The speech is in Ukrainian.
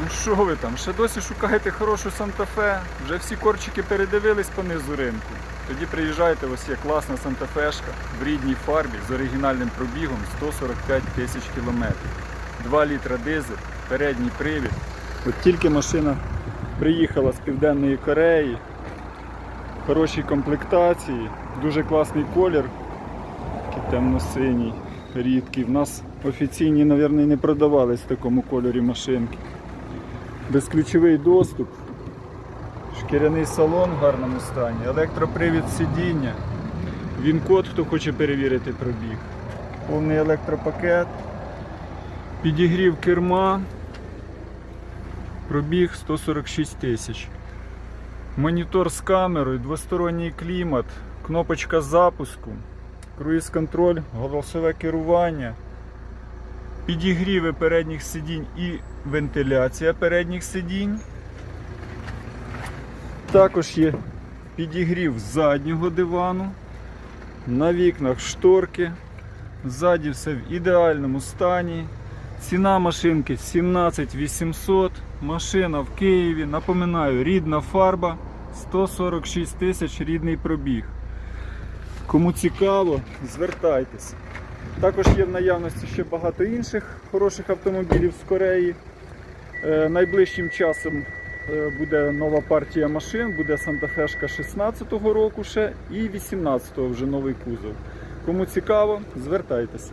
Ну що ви там, ще досі шукаєте хорошу Санта-Фе? Вже всі корчики передивились по низу ринку. Тоді приїжджайте, ось є класна Санта-Фешка в рідній фарбі з оригінальним пробігом 145 тисяч кілометрів. 2 літра дизель, передній привід. От тільки машина приїхала з Південної Кореї, в хорошій комплектації, дуже класний колір, такий темно-синій, рідкий. В нас офіційні, мабуть, не продавались в такому кольорі машинки. Безключовий доступ, шкіряний салон в гарному стані, електропривід сидіння, він-код, хто хоче перевірити пробіг, повний електропакет, підігрів керма, пробіг 146 тисяч. Монітор з камерою, двосторонній клімат, кнопочка запуску, круїз-контроль, голосове керування, підігріви передніх сидінь і вентиляція передніх сидінь. Також є підігрів заднього дивану, на вікнах шторки, ззаді все в ідеальному стані. Ціна машинки 17 800, машина в Києві, напоминаю, рідна фарба, 146 тисяч рідний пробіг. Кому цікаво, звертайтеся. Також є в наявності ще багато інших хороших автомобілів з Кореї. Е, Найближчим часом е, буде нова партія машин, буде Сантафешка Fe 16-го року ще і 18-го вже новий кузов. Кому цікаво, звертайтеся.